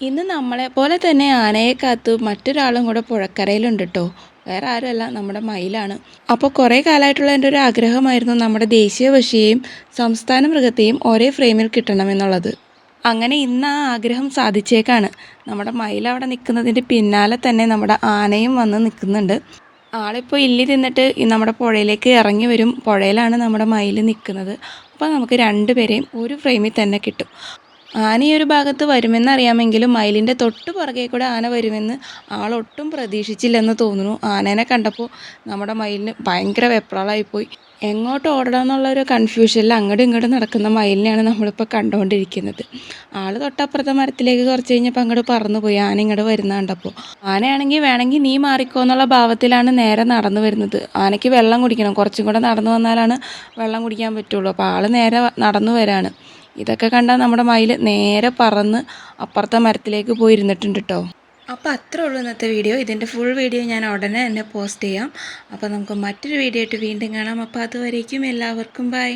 ഇന്ന് നമ്മളെ പോലെ തന്നെ ആനയെ കാത്തു മറ്റൊരാളും കൂടെ പുഴക്കരയിലുണ്ട് കേട്ടോ വേറെ ആരുമല്ല നമ്മുടെ മയിലാണ്. അപ്പോൾ കുറേ കാലമായിട്ടുള്ള എന്റെ ഒരു ആഗ്രഹമായിരുന്നു നമ്മുടെ ദേശീയ പക്ഷിയെയും സംസ്ഥാന മൃഗത്തെയും ഒരേ ഫ്രെയിമിൽ കിട്ടണമെന്നുള്ളത്. അങ്ങനെ ഇന്ന് ആ ആഗ്രഹം സാധിച്ചേക്കാണ്. നമ്മുടെ മയിൽ അവിടെ നിൽക്കുന്നതിന്റെ പിന്നാലെ തന്നെ നമ്മുടെ ആനയും വന്ന് നിൽക്കുന്നുണ്ട്. ആളിപ്പോൾ ഇല്ലി തിന്നിട്ട് നമ്മുടെ പുഴയിലേക്ക് ഇറങ്ങി വരും. പുഴയിലാണ് നമ്മുടെ മയിൽ നിൽക്കുന്നത്. അപ്പോൾ നമുക്ക് രണ്ടുപേരെയും ഒരു ഫ്രെയിമിൽ തന്നെ കിട്ടും. ആന ഈ ഒരു ഭാഗത്ത് വരുമെന്ന് അറിയാമെങ്കിലും മയിലിന്റെ തൊട്ട് പുറകെ കൂടെ ആന വരുമെന്ന് ആളൊട്ടും പ്രതീക്ഷിച്ചില്ലെന്ന് തോന്നുന്നു. ആനേനെ കണ്ടപ്പോൾ നമ്മുടെ മയിലിന് ഭയങ്കര വെപ്രാളായിപ്പോയി. എങ്ങോട്ട് ഓടണം എന്നുള്ള ഒരു കൺഫ്യൂഷനിൽ അങ്ങോട്ടും ഇങ്ങോട്ടും നടക്കുന്ന മയിലിനെയാണ് നമ്മളിപ്പോൾ കണ്ടുകൊണ്ടിരിക്കുന്നത്. ആൾ തൊട്ടപ്പുറത്തെ മരത്തിലേക്ക് കുറച്ച് കഴിഞ്ഞപ്പോൾ അങ്ങോട്ട് പറന്നുപോയി. ആന ഇങ്ങോട്ട് വരുന്ന കണ്ടപ്പോൾ. ആനയാണെങ്കിൽ വേണമെങ്കിൽ നീ മാറിക്കോ എന്നുള്ള ഭാവത്തിലാണ് നേരെ നടന്നു വരുന്നത്. ആനയ്ക്ക് വെള്ളം കുടിക്കണം. കുറച്ചും കൂടെ നടന്നു വന്നാലാണ് വെള്ളം കുടിക്കാൻ പറ്റുള്ളൂ. അപ്പോൾ ആൾ നേരെ നടന്നു വരാണ്. ഇതൊക്കെ കണ്ടാൽ നമ്മുടെ മയിൽ നേരെ പറന്ന് അപ്പുറത്തെ മരത്തിലേക്ക് പോയി ഇരുന്നിട്ടുണ്ട് കേട്ടോ അപ്പോൾ അത്രേ ഉള്ളൂ ഇന്നത്തെ വീഡിയോ. ഇതിന്റെ ഫുൾ വീഡിയോ ഞാൻ ഉടനെ തന്നെ പോസ്റ്റ് ചെയ്യാം. അപ്പോൾ നമുക്ക് മറ്റൊരു വീഡിയോ ആയിട്ട് വീണ്ടും കാണാം. അപ്പോൾ അതുവരേക്കും എല്ലാവർക്കും ബൈ